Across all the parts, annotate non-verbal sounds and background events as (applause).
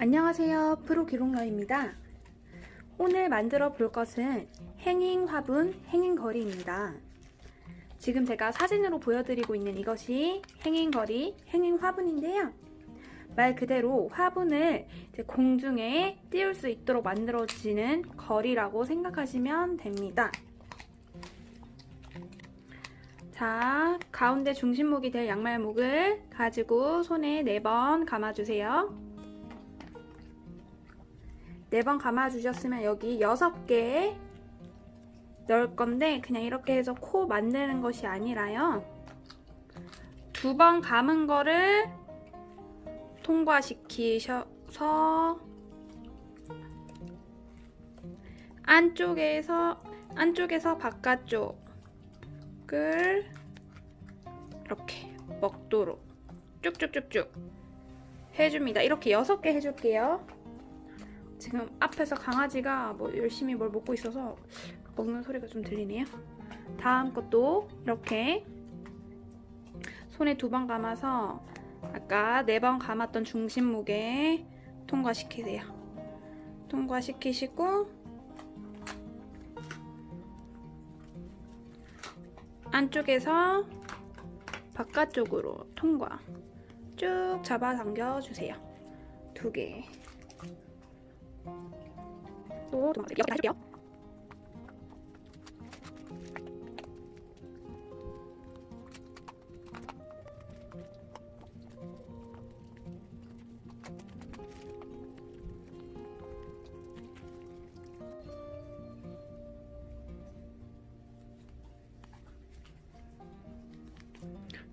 안녕하세요. 프로 기록러입니다. 오늘 만들어 볼 것은 행잉 화분, 행잉 거리입니다. 지금 제가 사진으로 보여드리고 있는 이것이 행잉 거리, 행잉 화분인데요. 말 그대로 화분을 공중에 띄울 수 있도록 만들어지는 거리라고 생각하시면 됩니다. 자, 가운데 중심목이 될 양말목을 가지고 손에 4번 감아주세요. 네 번 감아주셨으면 여기 6개 넣을 건데 그냥 이렇게 해서 코 만드는 것이 아니라요. 두 번 감은 거를 통과시키셔서 안쪽에서 안쪽에서 바깥쪽을 이렇게 먹도록 쭉쭉쭉쭉 해줍니다. 이렇게 6개 해줄게요. 지금 앞에서 강아지가 뭐 열심히 뭘 먹고 있어서 먹는 소리가 좀 들리네요. 다음 것도 이렇게 손에 두 번 감아서 아까 네 번 감았던 중심목에 통과시키세요. 통과시키시고 안쪽에서 바깥쪽으로 통과 쭉 잡아당겨 주세요. 두 개. 또 이렇게 해줄게요.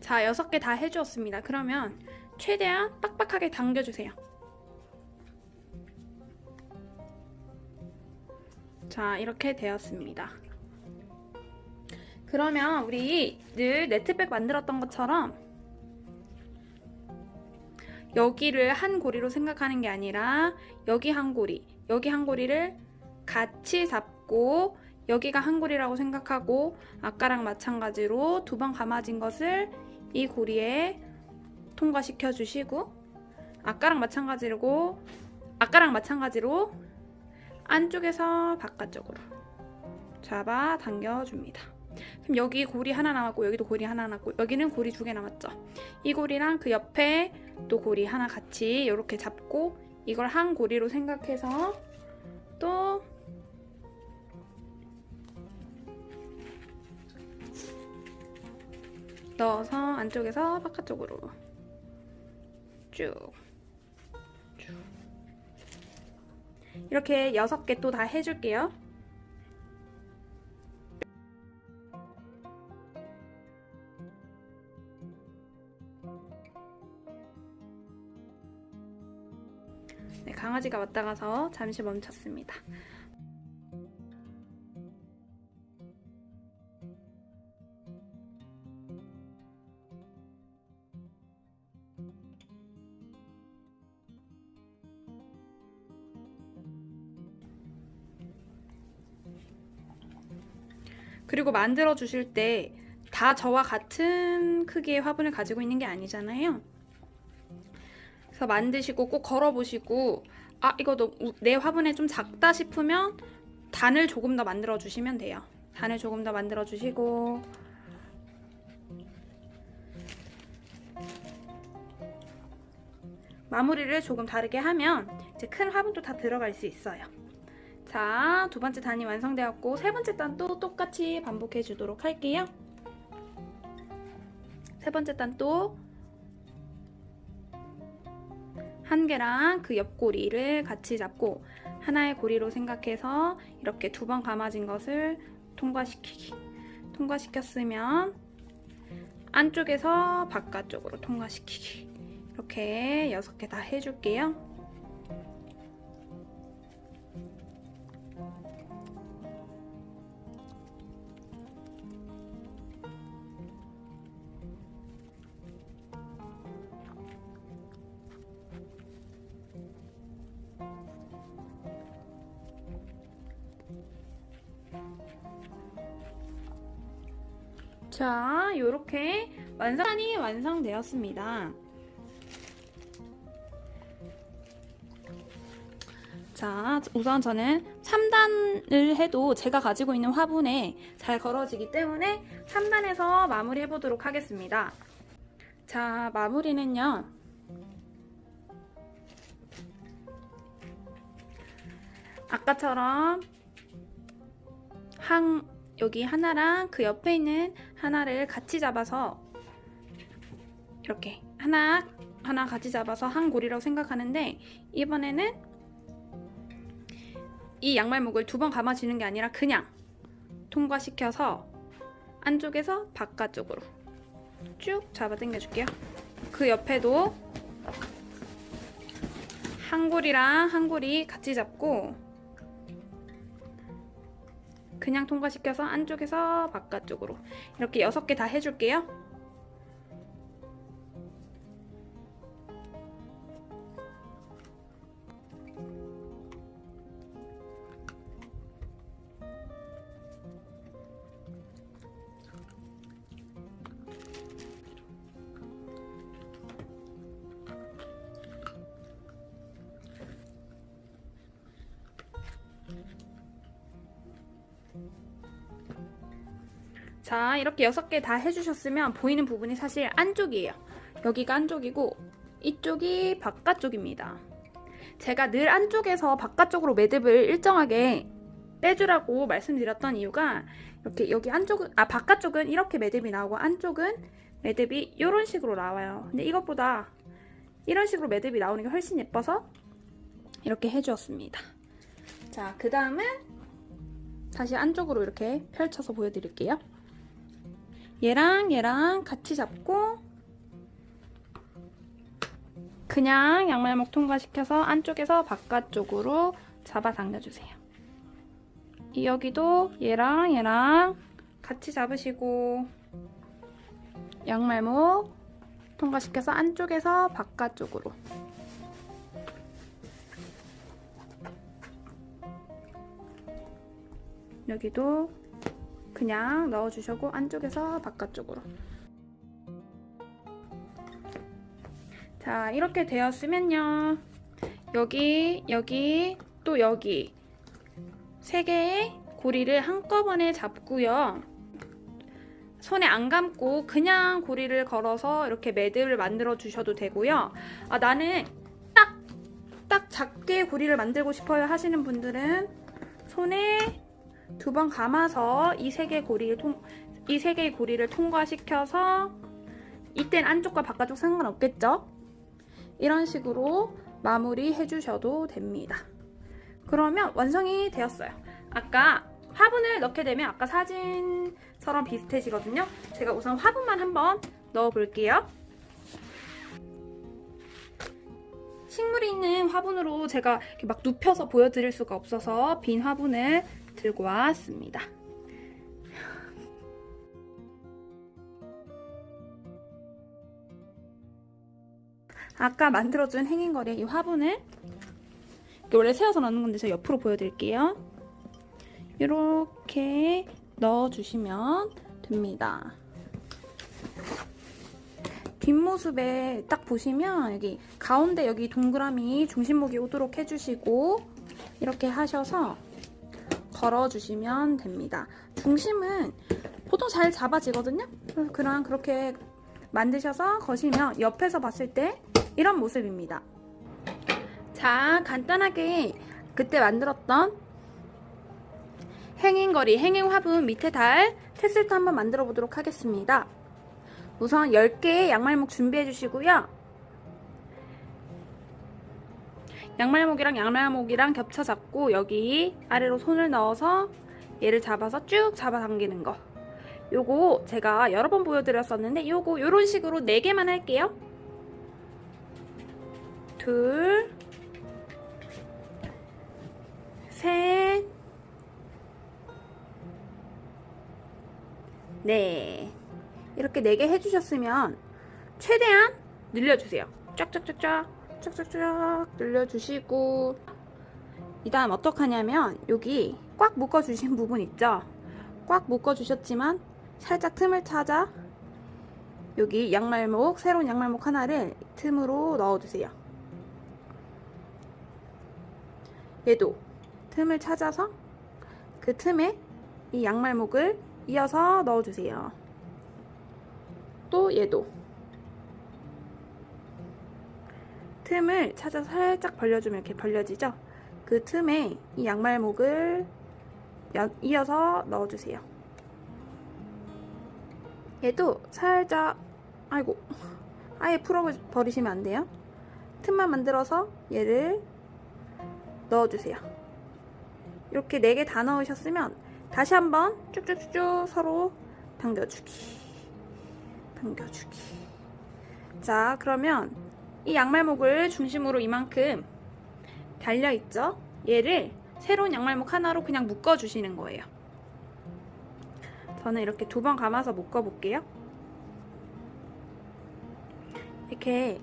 자, 여섯 개다 해주었습니다. 그러면 최대한 빡빡하게 당겨주세요. 자, 이렇게 되었습니다. 그러면 우리 늘 네트백 만들었던 것처럼 여기를 한 고리로 생각하는 게 아니라 여기 한 고리, 여기 한 고리를 같이 잡고 여기가 한 고리라고 생각하고 아까랑 마찬가지로 두 번 감아진 것을 이 고리에 통과시켜 주시고 아까랑 마찬가지로 아까랑 마찬가지로 안쪽에서 바깥쪽으로 잡아 당겨줍니다. 그럼 여기 고리 하나 남았고 여기도 고리 하나 남았고 여기는 고리 두 개 남았죠. 이 고리랑 그 옆에 또 고리 하나 같이 이렇게 잡고 이걸 한 고리로 생각해서 또 넣어서 안쪽에서 바깥쪽으로 쭉 쭉. 이렇게 여섯 개또 다 해줄게요. 네, 강아지가 왔다 가서 잠시 멈췄습니다. 그리고 만들어 주실 때 다 저와 같은 크기의 화분을 가지고 있는 게 아니잖아요. 그래서 만드시고 꼭 걸어 보시고 아 이거 너, 내 화분에 좀 작다 싶으면 단을 조금 더 만들어 주시면 돼요. 단을 조금 더 만들어 주시고 마무리를 조금 다르게 하면 이제 큰 화분도 다 들어갈 수 있어요. 자, 두 번째 단이 완성되었고 세 번째 단도 똑같이 반복해 주도록 할게요. 세 번째 단도 한 개랑 그 옆고리를 같이 잡고 하나의 고리로 생각해서 이렇게 두 번 감아진 것을 통과시키기. 통과시켰으면 안쪽에서 바깥쪽으로 통과시키기. 이렇게 여섯 개 다 해줄게요. 자, 요렇게 완성이 완성되었습니다. 자, 우선 저는 3단을 해도 제가 가지고 있는 화분에 잘 걸어지기 때문에 3단에서 마무리 해보도록 하겠습니다. 자, 마무리는요. 아까처럼 한 여기 하나랑 그 옆에 있는 하나를 같이 잡아서 이렇게 하나 하나 같이 잡아서 한 고리라고 생각하는데 이번에는 이 양말목을 두 번 감아주는 게 아니라 그냥 통과시켜서 안쪽에서 바깥쪽으로 쭉 잡아 당겨 줄게요. 그 옆에도 한 고리랑 한 고리 같이 잡고 그냥 통과시켜서 안쪽에서 바깥쪽으로 이렇게 여섯 개다 해줄게요. 자, 이렇게 여섯 개다 해주셨으면 보이는 부분이 사실 안쪽이에요. 여기가 안쪽이고 이쪽이 바깥쪽입니다. 제가 늘 안쪽에서 바깥쪽으로 매듭을 일정하게 빼주라고 말씀드렸던 이유가 이렇게 여기 안쪽은 아 바깥쪽은 이렇게 매듭이 나오고 안쪽은 매듭이 이런 식으로 나와요. 근데 이것보다 이런 식으로 매듭이 나오는 게 훨씬 예뻐서 이렇게 해주었습니다. 자, 그 다음은 다시 안쪽으로 이렇게 펼쳐서 보여드릴게요. 얘랑 얘랑 같이 잡고 그냥 양말목 통과시켜서 안쪽에서 바깥쪽으로 잡아 당겨주세요. 이 여기도 얘랑 얘랑 같이 잡으시고 양말목 통과시켜서 안쪽에서 바깥쪽으로 여기도 그냥 넣어주시고 안쪽에서 바깥쪽으로. 자 이렇게 되었으면요. 여기 여기 또 여기. 세 개의 고리를 한꺼번에 잡고요. 손에 안 감고 그냥 고리를 걸어서 이렇게 매듭을 만들어 주셔도 되고요. 아 나는 딱 딱 작게 고리를 만들고 싶어요 하시는 분들은 손에 두 번 감아서 이 세개 고리를 통, 이 세 개의 고리를 통과시켜서 이땐 안쪽과 바깥쪽 상관없겠죠? 이런 식으로 마무리 해주셔도 됩니다. 그러면 완성이 되었어요. 아까 화분을 넣게 되면 아까 사진처럼 비슷해지거든요. 제가 우선 화분만 한번 넣어 볼게요. 식물이 있는 화분으로 제가 막 눕혀서 보여드릴 수가 없어서 빈 화분을 들고 왔습니다. 아까 만들어준 행인거리의 이 화분을 이렇게 원래 세워서 넣는 건데 제가 옆으로 보여드릴게요. 이렇게 넣어주시면 됩니다. 뒷모습에 딱 보시면 여기 가운데 여기 동그라미 중심목이 오도록 해주시고 이렇게 하셔서 걸어주시면 됩니다. 중심은 보통 잘 잡아지거든요. 그냥 그렇게 만드셔서 거시면 옆에서 봤을 때 이런 모습입니다. 자, 간단하게 그때 만들었던 행잉거리, 행잉화분 밑에 달 테스트 한번 만들어 보도록 하겠습니다. 우선 10개의 양말목 준비해 주시고요. 양말목이랑 양말목이랑 겹쳐 잡고 여기 아래로 손을 넣어서 얘를 잡아서 쭉 잡아 당기는 거. 요거 제가 여러 번 보여드렸었는데 요거 요런 식으로 4개만 할게요. 둘, 셋, 네. 이렇게 4개 해주셨으면 최대한 늘려주세요. 쫙쫙쫙쫙 쫙쫙쫙 늘려주시고 이 다음 어떻게 하냐면 여기 꽉 묶어주신 (laughs) 부분 있죠? 꽉 묶어주셨지만 살짝 틈을 찾아 여기 양말목 새로운 양말목 하나를 틈으로 넣어주세요. 얘도 틈을 찾아서 그 틈에 이 양말목을 이어서 넣어주세요. 또 얘도 틈을 찾아서 살짝 벌려주면 이렇게 벌려지죠? 그 틈에 이 양말목을 연- 이어서 넣어주세요. 얘도 살짝 아이고 아예 풀어버리시면 안 돼요. 틈만 만들어서 얘를 넣어주세요. 이렇게 네개다 넣으셨으면 다시 한번 쭉쭉쭉 서로 당겨주기 당겨주기 자 그러면 이 양말목을 중심으로 이만큼 달려있죠? 얘를 새로운 양말목 하나로 그냥 묶어주시는 거예요. 저는 이렇게 두 번 감아서 묶어볼게요. 이렇게,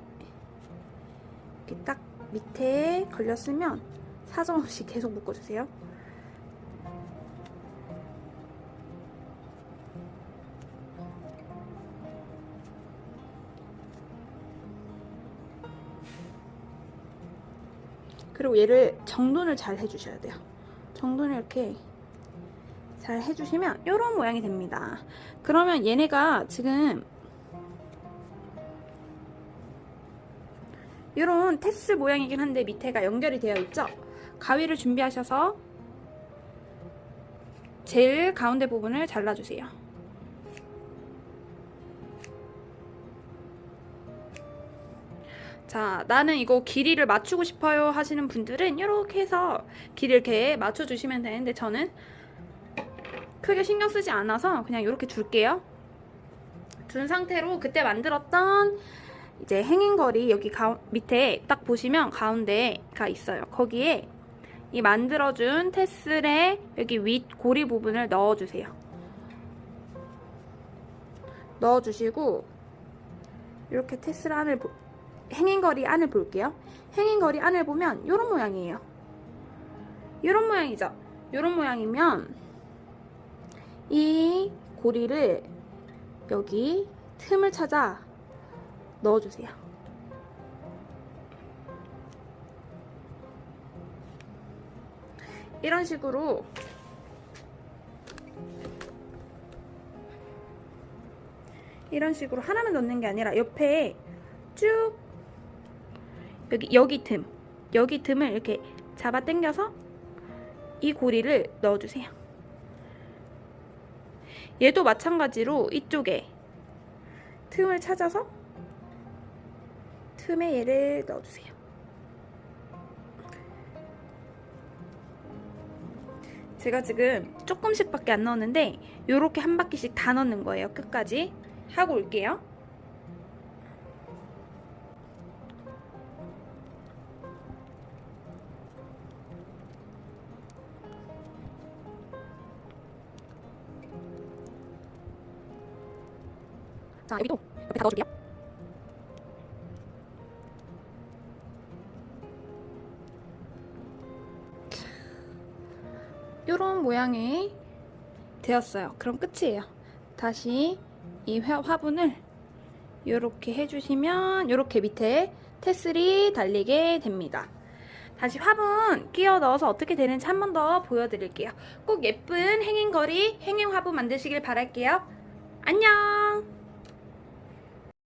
이렇게 딱 밑에 걸렸으면 사정없이 계속 묶어주세요. 그리고 얘를 정돈을 잘 해주셔야 돼요. 정돈을 이렇게 잘 해주시면 이런 모양이 됩니다. 그러면 얘네가 지금 이런 테스 모양이긴 한데 밑에가 연결이 되어 있죠? 가위를 준비하셔서 제일 가운데 부분을 잘라주세요. 자, 나는 이거 길이를 맞추고 싶어요 하시는 분들은 이렇게 해서 길이 이렇게 맞춰주시면 되는데 저는 크게 신경 쓰지 않아서 그냥 이렇게 둘게요. 둔 상태로 그때 만들었던 이제 행인거리 여기 가, 밑에 딱 보시면 가운데가 있어요. 거기에 이 만들어준 테슬의 여기 윗 고리 부분을 넣어주세요. 넣어주시고 이렇게 테슬 안을 보, 행인거리 안을 볼게요. 행인거리 안을 보면 이런 모양이에요. 이런 모양이죠. 이런 모양이면 이 고리를 여기 틈을 찾아 넣어주세요. 이런 식으로 이런 식으로 하나만 넣는 게 아니라 옆에 쭉 여기 여기 틈 여기 틈을 이렇게 잡아 당겨서 이 고리를 넣어주세요. 얘도 마찬가지로 이쪽에 틈을 찾아서 틈에 얘를 넣어주세요. 제가 지금 조금씩밖에 안 넣었는데 이렇게 한 바퀴씩 다 넣는 거예요. 끝까지 하고 올게요. 자, 여기도 옆에 다 넣어줄게요. 이런 모양이 되었어요. 그럼 끝이에요. 다시 이 화- 화분을 이렇게 해주시면 이렇게 밑에 테슬이 달리게 됩니다. 다시 화분 끼워 넣어서 어떻게 되는지 한 번 더 보여드릴게요. 꼭 예쁜 행잉거리, 행잉 화분 만드시길 바랄게요. 안녕!